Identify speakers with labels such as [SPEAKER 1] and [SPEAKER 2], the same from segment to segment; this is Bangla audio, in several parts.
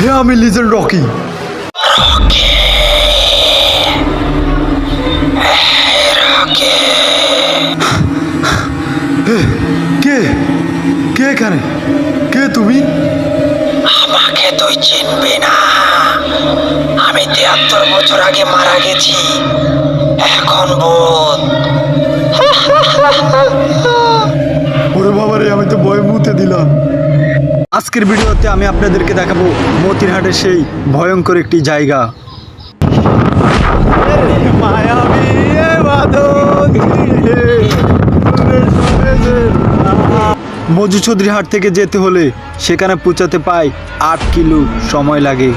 [SPEAKER 1] হে আমি লিজেন্ড রকি। কে? কে এখানে? কে তুমি?
[SPEAKER 2] আমাকে তুই চিনবি না। আমি তিয়াত্তর বছর আগে মারা গেছি। এখন বোধ
[SPEAKER 1] ওরে বাবারে আমি তো ভয় মুতে দিলাম। আজকের ভিডিওতে আমি আপনাদেরকে দেখাবো মতিরহাটের সেই ভয়ঙ্কর একটি জায়গা। মজু চৌধুরী হাট থেকে যেতে হলে সেখানে পৌঁছাতে পাই আট কিলো সময় লাগে।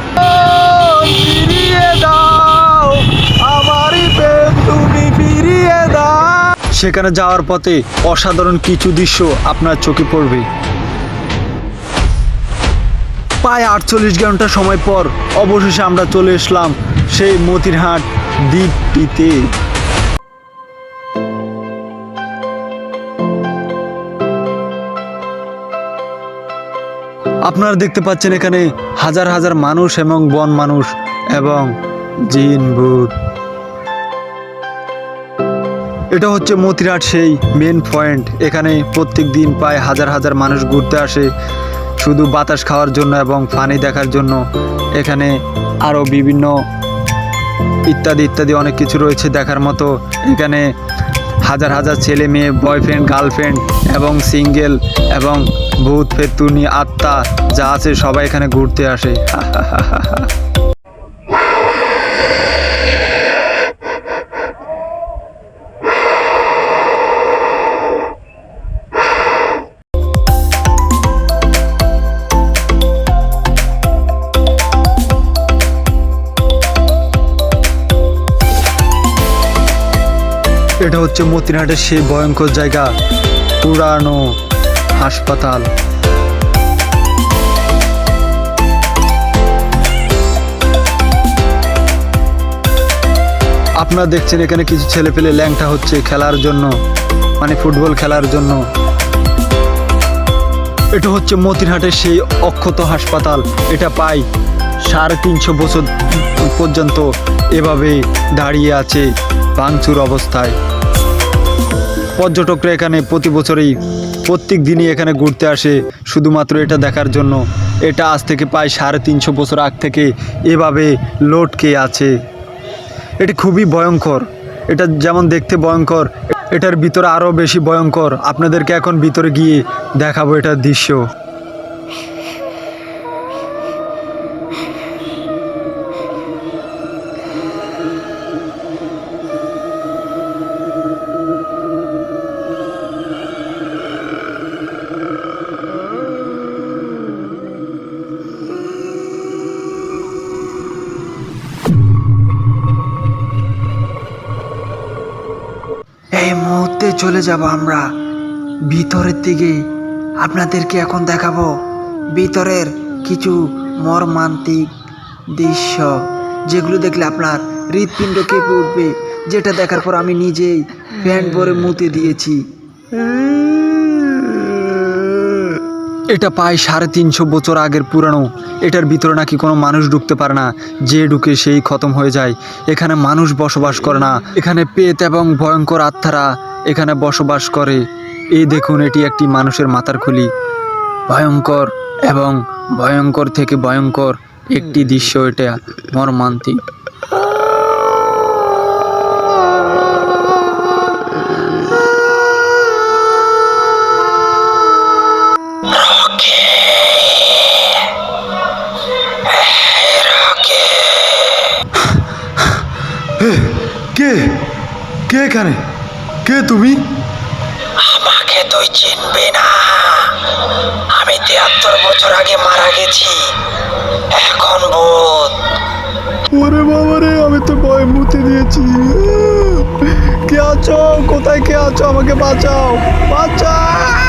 [SPEAKER 1] সেখানে যাওয়ার পথে অসাধারণ কিছু দৃশ্য আপনার চোখে পড়বে। প্রায় আটচল্লিশ ঘণ্টা সময় পর অবশেষে আমরা চলে এসলাম সেই মতিরহাট দ্বীপটিতে। আপনারা দেখতে পাচ্ছেন এখানে হাজার হাজার মানুষ এবং বন মানুষ এবং জিন, ভূত। এটা হচ্ছে মতিরাট সেই মেন পয়েন্ট এখানে প্রত্যেক দিন প্রায় হাজার হাজার মানুষ ঘুরতে আসে। শুধু বাতাস খাওয়ার জন্য এবং ফানি দেখার জন্য এখানে আরও বিভিন্ন ইত্যাদি ইত্যাদি অনেক কিছু রয়েছে দেখার মতো। এখানে হাজার হাজার ছেলে মেয়ে বয়ফ্রেন্ড গার্লফ্রেন্ড এবং সিঙ্গেল এবং ভূত, ফেতুনি, আত্মা যা আছে সবাই এখানে ঘুরতে আসে। এটা হচ্ছে মতিরহাটের সেই ভয়ঙ্কর জায়গা, পুরানো হাসপাতাল। আপনারা দেখছেন এখানে কিছু ছেলে পেলে ল্যাংটা হচ্ছে খেলার জন্য মানে ফুটবল খেলার জন্য। এটা হচ্ছে মতিরহাটের সেই অক্ষত হাসপাতাল, এটা পাই সাড়ে তিনশো বছর পর্যন্ত এভাবে দাঁড়িয়ে আছে। ভাঙচুর অবস্থায়। পর্যটকরা এখানে প্রতি বছরই প্রত্যেক দিনই এখানে ঘুরতে আসে। শুধুমাত্র এটা দেখার জন্য। এটা আজ থেকে প্রায় সাড়ে তিনশো বছর আগ থেকে এভাবে লটকে আছে। এটি খুবই ভয়ঙ্কর। এটা যেমন দেখতে ভয়ঙ্কর, এটার ভিতরে আরও বেশি ভয়ঙ্কর। আপনাদেরকে এখন ভিতরে গিয়ে দেখাবো এটার দৃশ্য।
[SPEAKER 2] এই মুহূর্তে চলে যাব আমরা। ভিতরের দিকে আপনাদেরকে এখন দেখাবো ভিতরের কিছু মর্মান্তিক দৃশ্য, যেগুলো দেখলে আপনার হৃৎপিণ্ড কেঁপে উঠবে, যেটা দেখার পর আমি নিজেই প্যান্ট পরে মুতে দিয়েছি।
[SPEAKER 1] এটা প্রায় সাড়ে তিনশো বছর আগের পুরানো। এটার ভিতরে নাকি কোনো মানুষ ঢুকতে পারে না। যে ঢুকে সেই খতম হয়ে যায়। এখানে মানুষ বসবাস করে না। এখানে পেত এবং ভয়ঙ্কর আত্মারা এখানে বসবাস করে। এই দেখুন, এটি একটি মানুষের মাথার খুলি। ভয়ঙ্কর এবং ভয়ঙ্কর থেকে ভয়ঙ্কর একটি দৃশ্য এটা। মর্মান্তিক। এখানে? কে তুমি?
[SPEAKER 2] আমাকে তুই চিনবে না। আমি তিয়াত্তর বছর আগে মারা গেছি। এখন বোধ
[SPEAKER 1] ওরে বাবা রে আমি তো ভয় মুতে দিয়েছি। কে আছো? কোথায় কে আছো? আমাকে বাঁচাও। বাঁচাও!